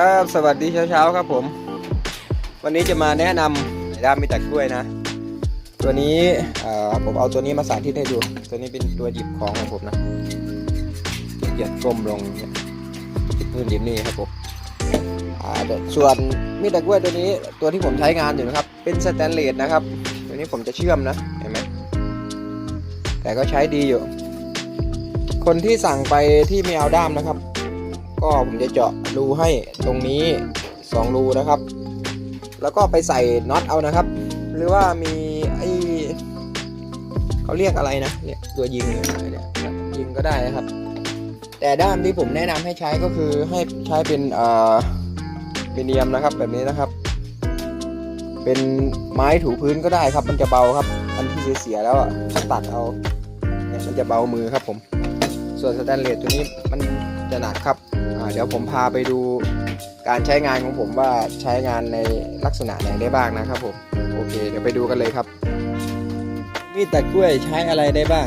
ครับ สวัสดีเช้าๆครับผม วันนี้จะมาแนะนำด้ามมีแต่กล้วยนะ ตัวนี้ผมเอาตัวนี้มาสาธิตให้ดู ตัวนี้เป็นตัวหยิบของของผมนะเหยียดก้มลงเนี่นู่นดิบนี่ครับผมส่วนมีดตะกล้วยตัวนี้ ตัวที่ผมใช้งานอยู่นะครับ เป็นสแตนเลสนะครับ ตัวนี้ผมจะเชื่อมนะ เห็นไหมแต่ก็ใช้ดีอยู่ คนที่สั่งไปที่ไม่เอาด้ามนะครับ ก็ผมจะเจาะรูให้ตรงนี้ 2 รูนะครับ แล้วก็ไปใส่น็อตเอานะครับ หรือว่ามีไอเขาเรียกอะไรนะเนี่ยตัวยิงเนี่ยยิงก็ได้นะครับ แต่ด้ามที่ผมแนะนำให้ใช้ก็คือให้ใช้เป็นเอ่อเป็นเนียมนะครับแบบนี้นะครับ เป็นไม้ถูพื้นก็ได้ครับ มันจะเบาครับ อันที่เสียแล้วอะตัดเอาเนี่ยมันจะเบามือครับผม ส่วนสแตนเลสตัวนี้มันจะหนักครับ เดี๋ยวผมพาไปดูการใช้งานของผมว่าใช้งานในลักษณะไหนได้บ้างนะครับผมโอเค เดี๋ยวไปดูกันเลยครับ มีดตัดกล้วยใช้อะไรได้บ้าง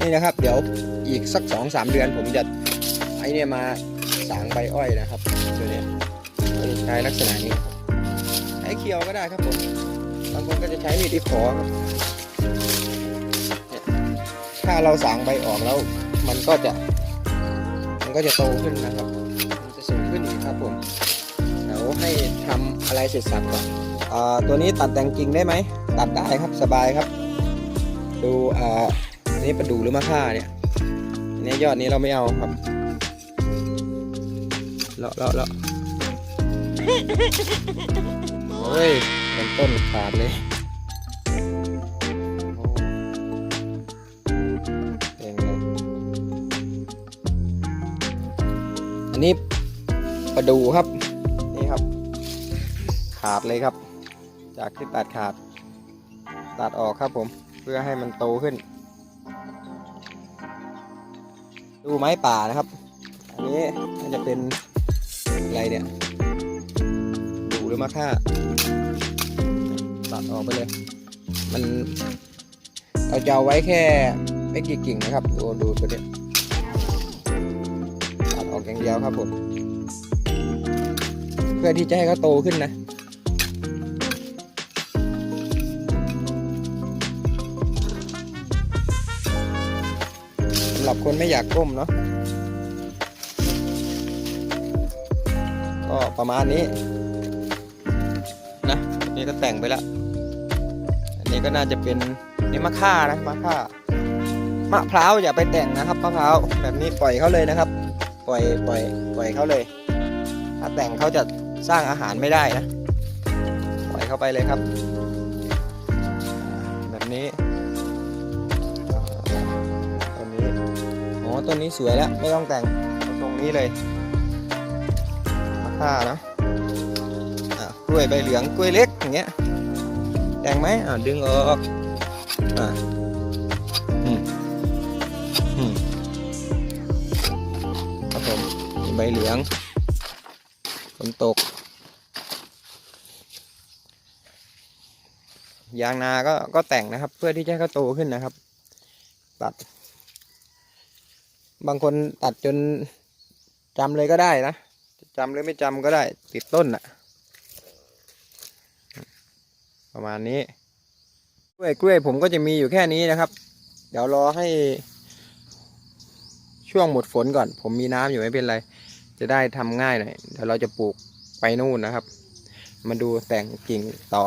นี่นะครับ เดี๋ยวอีกสักสองสามเดือนผมจะไอเนี่ยมาสางใบอ้อยนะครับตัวนี้จะใช้ลักษณะนี้ใช้เคียวก็ได้ครับผมบางคนก็จะใช้มีดที่ขอถ้าเราสางใบออกแล้ว มันก็จะ มันก็จะโตขึ้นนะครับ มันจะสูงขึ้นอีกครับผมเดี๋ยวให้ทำอะไรเสร็จสับก่อนอ่าตัวนี้ตัดแต่งกิ่งได้ไหม ตัดได้ครับสบายครับ ดูอ่าอันนี้ประดูหรือมะค่าเนี่ยอันนี้ยอดนี้เราไม่เอาครับเลาะเลาะเลาะโอ้ยเป็นต้นขาดเลย อันนี้ประดูครับ นี่ครับ ขาดเลยครับ จากที่ตัดขาด ตัดออกครับผม เพื่อให้มันโตขึ้น ดูไม้ป่านะครับ อันนี้น่าจะเป็นอะไรเนี่ย ดูหรือมะค่า ตัดออกไปเลย มันเราจะเอาไว้แค่ไม่กี่กิ่งนะครับ ดูดูตัวเนี้ย ออกอย่างเดียวครับผม เพื่อที่จะให้เขาโตขึ้นนะสำหรับคนไม่อยากก้มเนาะก็ประมาณนี้นะนี่ก็แต่งไปแล้ว อันนี้ก็น่าจะเป็นนี่มะค่านะมะค่ามะพร้าวอย่าไปแต่งนะครับมะพร้าวแบบนี้ปล่อยเขาเลยนะครับ ล่อยปล่อยปล่อยเขาเลย ถ้าแต่งเขาจะสร้างอาหารไม่ได้นะ ปล่อยเขาไปเลยครับ แบบนี้ตัวนี้อ๋อตัวนี้สวยแล้ว ไม่ต้องแต่งเอาตรงนี้เลยมะค่าเนาะอะกล้วยใบเหลืองกล้วยเล็กอย่างเงี้ยแต่งไหมอ่าดึงออกอ่า บเหลืองฝนตก ยางนาก็ก็แต่งนะครับ เพื่อที่จะให้เขาโตขึ้นนะครับ ตัด บางคนตัดจนจำเลยก็ได้นะจำหรือไม่จำก็ได้ติดต้นอะประมาณนี้กล้วยกล้วยผมก็จะมีอยู่แค่นี้นะครับ เดี๋ยวรอให้ ช่วงหมดฝนก่อน ผมมีน้ำอยู่ไม่เป็นไร จะได้ทำง่ายหน่อยเดี๋ยวเราจะปลูกไปนู่นนะครับ มาดูแต่งกิ่งต่อ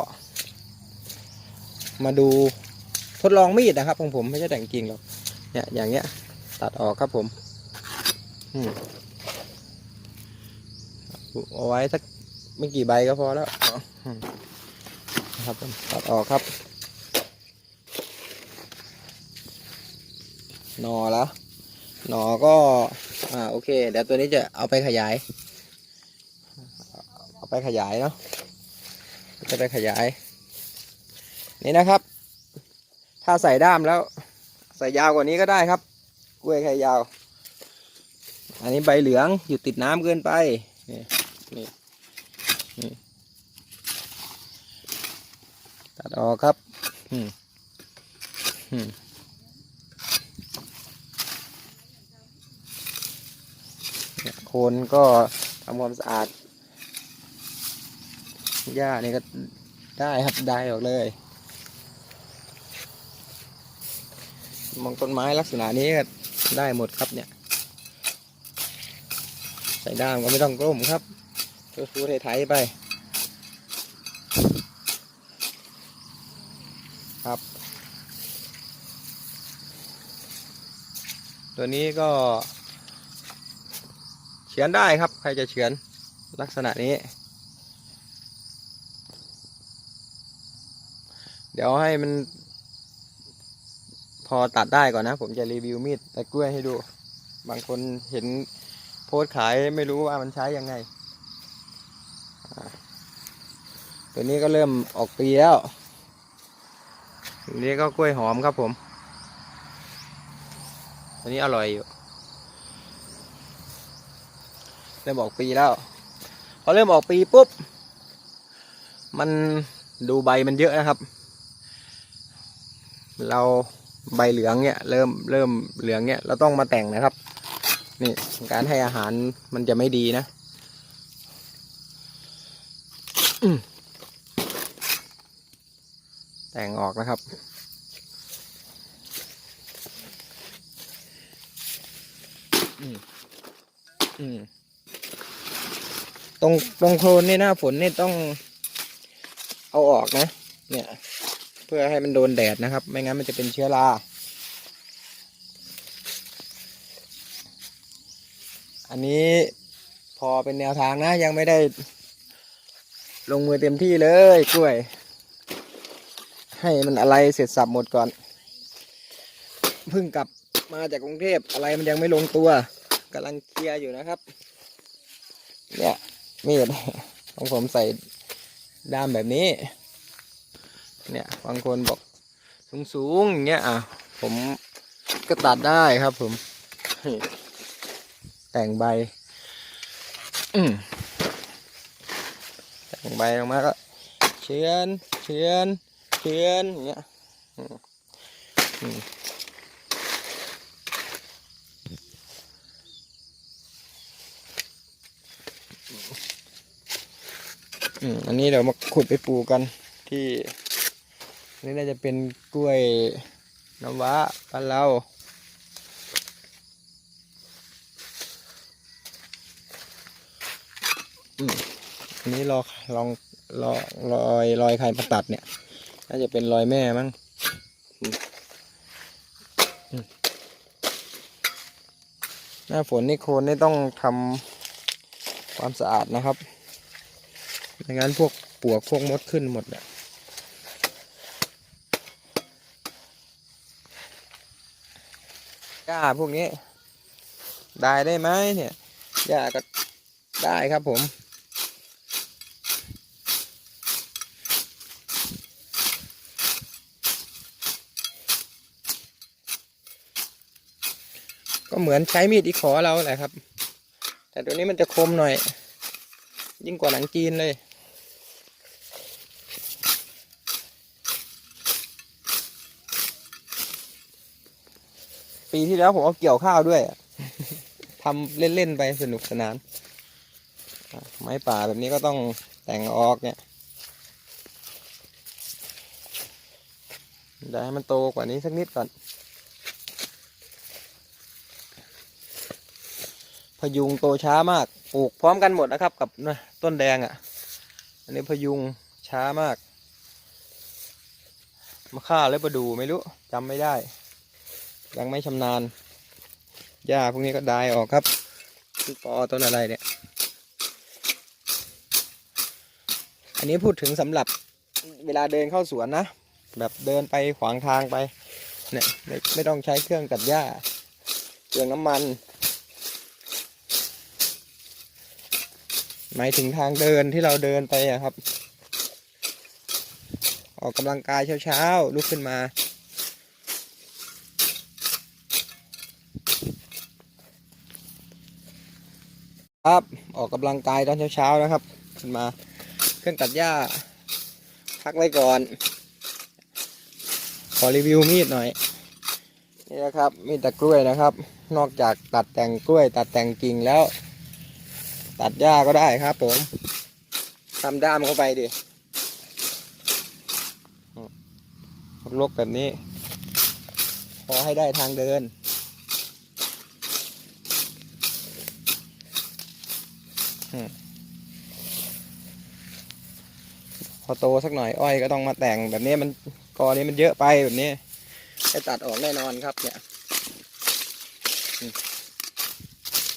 มาดูทดลองมีดนะครับของผมไม่ใช่แต่งกิ่งหรอกเนี่ยอย่างเงี้ย ตัดออกครับผมอืมเอาไว้สักไม่กี่ใบก็พอแล้วนะครับผมตัดออกครับ นอแล้ว หนอก็อ่าโอเคเดี๋ยวตัวนี้จะเอาไปขยาย เอาไปขยายเนาะจะไปขยาย นี่นะครับ ถ้าใส่ด้ามแล้ว ใส่ยาวกว่านี้ก็ได้ครับ กล้วยไข่ยาว อันนี้ใบเหลืองอยู่ติดน้ำเกินไปนี่นี่นี่ตัดออกครับ อืมอืม คนก็ทำความสะอาดหญ้านี่ก็ได้ครับได้ออกเลยมองต้นไม้ลักษณะนี้ก็ได้หมดครับเนี่ย ใส่ด้ามก็ไม่ต้องกล้มครับฟูๆไทยๆไป ครับ ตัวนี้ก็ เฉือนได้ครับ ใครจะเฉือนลักษณะนี้ เดี๋ยวให้มัน พอตัดได้ก่อนนะ ผมจะรีวิวมีดตะกล้วยให้ดู บางคนเห็นโพสขายไม่รู้ว่ามันใช้ยังไง ตัวนี้ก็เริ่มออกปีแล้วตัวนี้ก็กล้วยหอมครับผม ตัวนี้อร่อยอยู่ เริ่มออกปีแล้ว พอเริ่มออกปีปุ๊บ มันดูใบมันเยอะนะครับ เราใบเหลืองเนี่ยเริ่มเริ่มเหลืองเนี่ยเราต้องมาแต่งนะครับ นี่การให้อาหารมันจะไม่ดีนะแต่งออกนะครับ อืม อืม ตรงตรงโคลนนี่หน้าฝนนี่ต้องเอาออกนะ เนี่ย เพื่อให้มันโดนแดดนะครับ ไม่งั้นมันจะเป็นเชื้อราอันนี้พอเป็นแนวทางนะ ยังไม่ได้ ลงมือเต็มที่เลยกล้วย ให้มันอะไรเสร็จสับหมดก่อนเพิ่งกลับมาจากกรุงเทพอะไรมันยังไม่ลงตัวกำลังเคลียร์อยู่นะครับ เนี่ย มีดของผมใส่ด้ามแบบนี้ เนี่ยบางคนบอกสูงๆอย่างเงี้ยอะผมก็ตัดได้ครับผม แต่งใบแต่งใบออกมาก็เชือนเชือนเชือนอย่างเงี้ย อืมอันนี้เดี๋ยวมาขุดไปปลูกกันที่นนี่น่าจะเป็นกล้วยน้ำว้าบ้านเราอืมอันนี้รอลองรอรอยรอยใครมาตัดเนี่ย น่าจะเป็นรอยแม่มั้งหน้าฝนนี่โคนนี่ต้องทำความสะอาดนะครับ ไม่งั้นพวกปวกพวกมดขึ้นหมดอะหญ้าพวกนี้ ได้ได้ไหมเนี่ยหญ้าก็ได้ครับผม ก็เหมือนใช้มีดอีขอเราแหละครับ แต่ตัวนี้มันจะคมหน่อย ยิ่งกว่าหนังจีนเลย ปีที่แล้วผมเอาเกี่ยวข้าวด้วยทำเล่น ๆ ไปสนุกสนาน ไม้ป่าแบบนี้ก็ต้องแต่งออกเนี่ยเดี๋ยวให้มันโตกว่านี้สักนิดก่อน พยุงโตช้ามาก ปลูกพร้อมกันหมดนะครับกับนะต้นแดงอะ่ะ อันนี้พยุงช้ามาก มาฆ่าแล้วประดูไม่รู้จำไม่ได้ ยังไม่ชำนาญหญ้าพวกนี้ก็ดายออกครับต้นปอต้นอะไรเนี่ย อันนี้พูดถึงสำหรับเวลาเดินเข้าสวนนะ แบบเดินไปขวางทางไป เนี่ยไม่ไม่ต้องใช้เครื่องตัดหญ้า เครื่องน้ำมัน หมายถึงทางเดินที่เราเดินไปอะครับ ออกกำลังกายเช้าๆลุกขึ้นมา ครับออกกำลังกายตอนเช้าๆนะครับขึ้นมาเครื่องตัดหญ้าพักไว้ก่อน ขอรีวิวมีดหน่อยนี่นะครับมีดตะกล้วยนะครับ นอกจากตัดแต่งกล้วย ตัดแต่งกิ่งแล้ว ตัดหญ้าก็ได้ครับผมทำด้ามเข้าไปดิลกแบบนี้พอให้ได้ทางเดิน พอโตสักหน่อยอ้อยก็ต้องมาแต่งแบบนี้มันกอนี้มันเยอะไปแบบนี้ ให้ตัดออกแน่นอนครับเนี่ย